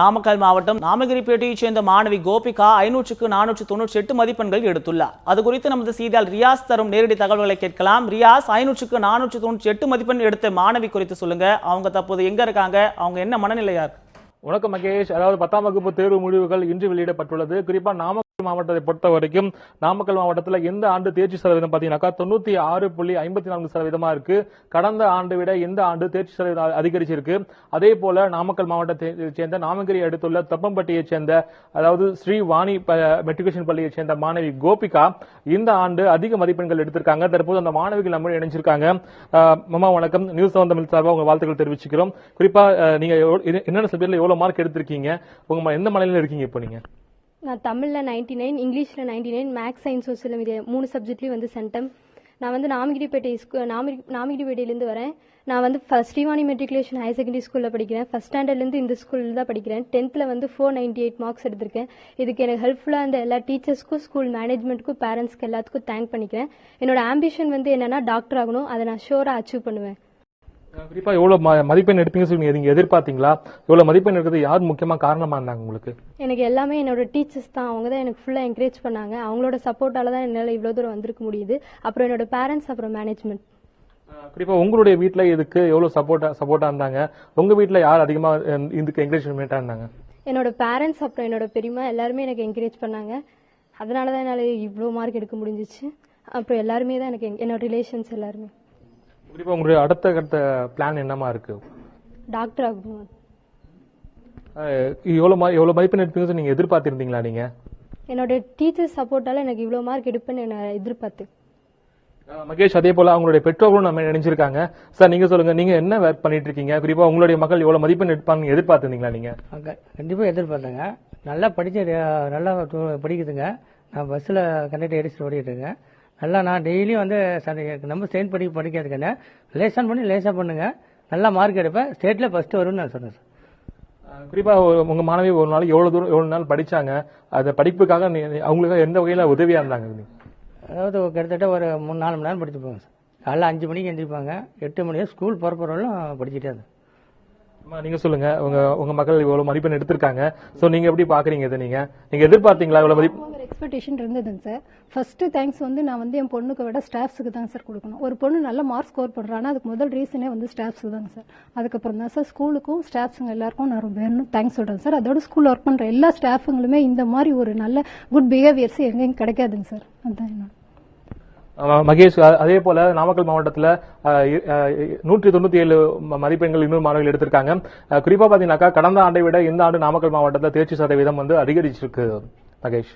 நாமக்கல் மாவட்டம் நாமகிரிப்பேட்டையைச் சேர்ந்த மாணவி கோபிகா ஐநூற்றுக்கு நானூற்று தொன்னூற்றி எட்டு மதிப்பெண்கள் எடுத்துள்ளார். அது குறித்து நமது செய்தியால் ரியாஸ் தரும் நேரடி தகவல்களை கேட்கலாம். ரியாஸ் ஐநூற்றுக்கு நானூற்று தொன்னூற்றி எட்டு மதிப்பெண் எடுத்த மாணவி குறித்து சொல்லுங்க. அவங்க தற்போது எங்க இருக்காங்க? அவங்க என்ன மனநிலையா இருக்கு? வணக்கம் மகேஷ். அதாவது பத்தாம் வகுப்பு தேர்வு முடிவுகள் இன்று வெளியிடப்பட்டுள்ளது. குறிப்பா நாமக்கல் மாவட்டத்தை பொறுத்த வரைக்கும் நாமக்கல் மாவட்டத்தில் இந்த ஆண்டு தேர்ச்சி சதவீதம் பார்த்தீங்கன்னாக்கா தொண்ணூத்தி ஆறு புள்ளி ஐம்பத்தி நான்கு சதவீதமா இருக்கு. கடந்த ஆண்டு விட இந்த ஆண்டு தேர்ச்சி சதவீதம் அதிகரிச்சிருக்கு? அதே போல நாமக்கல் மாவட்டத்தை சேர்ந்த நாமகிரி அடுத்துள்ள தப்பம்பட்டியை சேர்ந்த அதாவது ஸ்ரீ வாணி மெட்ரிகுலேஷன் பள்ளியை சேர்ந்த மாணவி கோபிகா இந்த ஆண்டு அதிக மதிப்பெண்கள் எடுத்திருக்காங்க. தற்போது அந்த மாணவிகள் நம்ம இணைஞ்சிருக்காங்க. மாமா வணக்கம். நியூஸ் செவன் தமிழ் சார்பாக உங்க வாழ்த்துக்கள் தெரிவிச்சுக்கிறோம். குறிப்பா நீங்க என்னென்ன சப்ஜெக்ட்ல எவ்வளவு மார்க் எடுத்திருக்கீங்க? உங்க எந்த மலையில இருக்கீங்க இப்போ நீங்க? நான் தமிழில் நைன்டி நைன் இங்கிலீஷில் ninety nine maths science social media மூணு சப்ஜெக்ட்லேயும் வந்து சென்டம். நான் வந்து நாமகிரிப்பேட்டை ஸ்கூ நாமகிரி நாமகிரிப்பேட்டையிலேருந்து வரேன். நான் வந்து first Srivani matriculation higher secondary ஸ்கூலில் படிக்கிறேன். ஃபஸ்ட் ஸ்டாண்டர்ட்லேருந்து இந்த ஸ்கூலில் தான் படிக்கிறேன். டென்த்தில் வந்து ஃபோர் நைன்டி எயிட் மார்க்ஸ் எடுத்திருக்கேன். இதுக்கு எனக்கு ஹெல்ப்ஃபுல்லாக இருந்த எல்லா டீச்சர்ஸ்க்கும் ஸ்கூல் மேனேஜ்மெண்ட்டுக்கும் பேரண்ட்ஸ்க்கு எல்லாத்துக்கும் தேங்க் பண்ணிக்கிறேன். என்னோட ஆம்பிஷன் வந்து என்னென்னா டாக்டர் ஆகணும். அதை நான் ஷோராக அச்சீவ் பண்ணுவேன். குறிப்பா எவ்வளவு மதிப்பெண் எடுப்பீங்கன்னு சொல்லி நீங்க எதிர்பார்த்தீங்களா? எவ்வளவு மதிப்பெண் எடுக்கிறது யார் முக்கியமா காரணமா இருந்தாங்க உங்களுக்கு? எனக்கு எல்லாமே என்னோட டீச்சர்ஸ் தான். அவங்க தான் எனக்கு ஃபுல்லாக என்கரேஜ் பண்ணாங்க. அவங்களோட சப்போர்ட்டால தான் என்னால் இவ்வளோ தூரம் வந்திருக்க முடியுது. அப்புறம் என்னோட பேரண்ட்ஸ் அப்புறம் மேனேஜ்மெண்ட் குறிப்பா உங்களுடைய வீட்ல இதுக்கு எவ்வளவு சப்போர்ட்டா சப்போர்ட்டா இருந்தாங்க? உங்க வீட்ல யார் அதிகமா இதுக்கு என்கரேஜ்மெண்டா இருந்தாங்க? என்னோட பேரண்ட்ஸ் அப்புறம் என்னோட பெரியம்மா எல்லாருமே எனக்கு என்கரேஜ் பண்ணாங்க. அதனால தான் என்னால் இவ்வளோ மார்க் எடுக்க முடிஞ்சிச்சு. அப்புறம் எல்லாருமே தான் எனக்கு என்- என்னோட ரிலேஷன்ஸ் எல்லாருமே. குறிப்பா உங்களுடைய அடுத்த கட்ட பிளான் என்னமா இருக்கு? டாக்டர் ஆகணும். அஹ், எவ்வளவு மா- எவ்வளவு மதிப்பெண் எடுப்பீங்கன்னு நீங்க எதிர்பார்த்திருந்தீங்களா நீங்க? என்னோட டீச்சர்ஸ் சப்போர்ட்டால எனக்கு இவ்வளோ மார்க் எடுப்பேன்னு நான் எதிர்பார்த்தேன். அஹ், மகேஷ் அதே போல அவங்களுடைய பெற்றோர்களும் நம்ம நினைச்சிருக்காங்க சார் நீங்க சொல்லுங்க நீங்க என்ன ஒர்க் பண்ணிட்டு இருக்கீங்க? குறிப்பா உங்களுடைய மகள் எவ்வளவு மதிப்பெண் எடுப்பாங்க எதிர்பார்த்திருந்தீங்களா நீங்க? அங்க கண்டிப்பாக எதிர்பார்த்தேங்க. நல்லா படிச்சு நல்லா படிக்குதுங்க. நான் பஸ்ஸில் கண்டக்டர் ஏடிச்சு ஓடிட்டுருங்க நல்லா நான் டெய்லியும் வந்து நம்ம ஸ்டெயின் படி படிக்கிறதுக்குன்னு லேசான் பண்ணி லேசாக பண்ணுங்க. நல்லா மார்க் எடுப்பேன். ஸ்டேட்டில் ஃபஸ்ட்டு வரும்னு நான் சொன்னேன் சார் அஹ், குறிப்பா ஒரு- உங்க மாணவி ஒரு நாள் எவ்வளவு தூரம் எவ்வளவு நாள் படிச்சாங்க அந்த படிப்புக்காக அவங்களுக்கு எந்த வகையில உதவியா இருந்தாங்க? அதாவது கிட்டத்தட்ட ஒரு மூணு நாலு மணி நேரம் படிச்சுப்போங்க சார் காலைல அஞ்சு மணிக்கு எந்திரிப்பாங்க. எட்டு மணி ஸ்கூல் போகிறப்பறவங்களும் படிச்சுட்டே இருந்தேன். நீங்க சொல்லுங்க. உங்க உங்க மக்கள் இவ்வளவு மதிப்பெண் எடுத்திருக்காங்க. சோ நீங்க எப்படி பாக்குறீங்க இதை நீங்க? நீங்க எதிர்பார்த்தீங்களா இவ்வளவு மதிப்பு எக்ஸ்பெக்டேஷன் இருந்ததுங்க சார் ஃபர்ஸ்ட் தேங்க்ஸ் வந்து நான் வந்து என் பொண்ணுக்கு விட ஸ்டாஃப்ஸுக்கு தான் சார் கொடுக்கணும். ஒரு பொண்ணு நல்ல மார்க் ஸ்கோர் பண்றானா அதுக்கு முதல் ரீசனே வந்து ஸ்டாஃப்ஸுக்கு தாங்க சார் அதுக்கப்புறம் தான் சார் ஸ்கூலுக்கும் ஸ்டாஃப்ஸுங்க எல்லாருக்கும் நான் ரொம்ப வேணும் தேங்க்ஸ் சொல்றேன் சார் அதோட ஸ்கூல் ஒர்க் பண்ற எல்லா ஸ்டாஃபுங்களுமே இந்த மாதிரி ஒரு நல்ல குட் பிஹேவியர்ஸ் எங்கேயும் கிடைக்காதுங்க சார் அதுதான் என்னோட மகேஷ் அதே போல நாமக்கல் மாவட்டத்தில் நூற்றி தொண்ணூத்தி ஏழு மதிப்பெண்கள் இன்னொரு மாணவர்கள் எடுத்திருக்காங்க. குறிப்பா பாத்தீங்கன்னாக்கா கடந்த ஆண்டை விட இந்த ஆண்டு நாமக்கல் மாவட்டத்தில் தேர்ச்சி சதவீதம் வந்து அதிகரிச்சிருக்கு மகேஷ்.